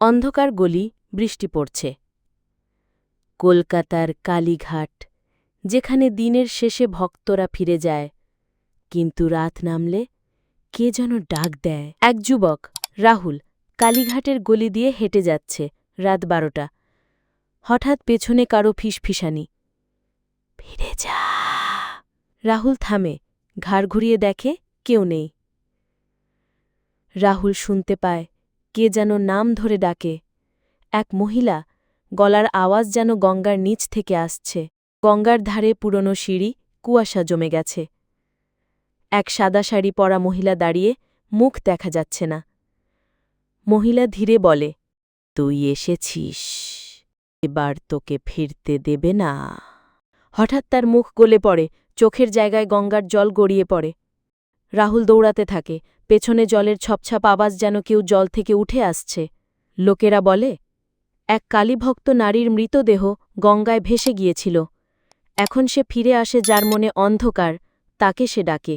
অন্ধকার গলি বৃষ্টি পড়ছে। কলকাতার কালীঘাট, যেখানে দিনের শেষে ভক্তরা ফিরে যায়, কিন্তু রাত নামলে কে যেন ডাক দেয়। এক যুবক, রাহুল, কালীঘাটের গলি দিয়ে হেঁটে যাচ্ছে রাত বারোটা। হঠাৎ পেছনে কারও ফিসফিসানি। ফিরে যা! রাহুল থামে, ঘাড় ঘুরিয়ে দেখে কেউ নেই। রাহুল শুনতে পায় কে যেন নাম ধরে ডাকে। এক মহিলা গলার আওয়াজ যেন গঙ্গার নিচ থেকে আসছে। গঙ্গার ধারে পুরনো সিঁড়ি, কুয়াশা জমে গেছে। এক সাদা শাড়ি পরা মহিলা দাঁড়িয়ে মুখ দেখা যাচ্ছে না। মহিলা ধীরে বলে, তুই এসেছিস, এবার তোকে ফিরতে দেবে না। হঠাৎ তার মুখ গলে পড়ে, চোখের জায়গায় গঙ্গার জল গড়িয়ে পড়ে। রাহুল দৌড়াতে থাকে। পেছনে জলের ছপছাপ আওয়াজ যেন কেউ জল থেকে উঠে আসছে। লোকেরা বলে, এক কালীভক্ত নারীর মৃতদেহ গঙ্গায় ভেসে গিয়েছিল। এখন সে ফিরে আসে যার মনে অন্ধকার, তাকে সে ডাকে।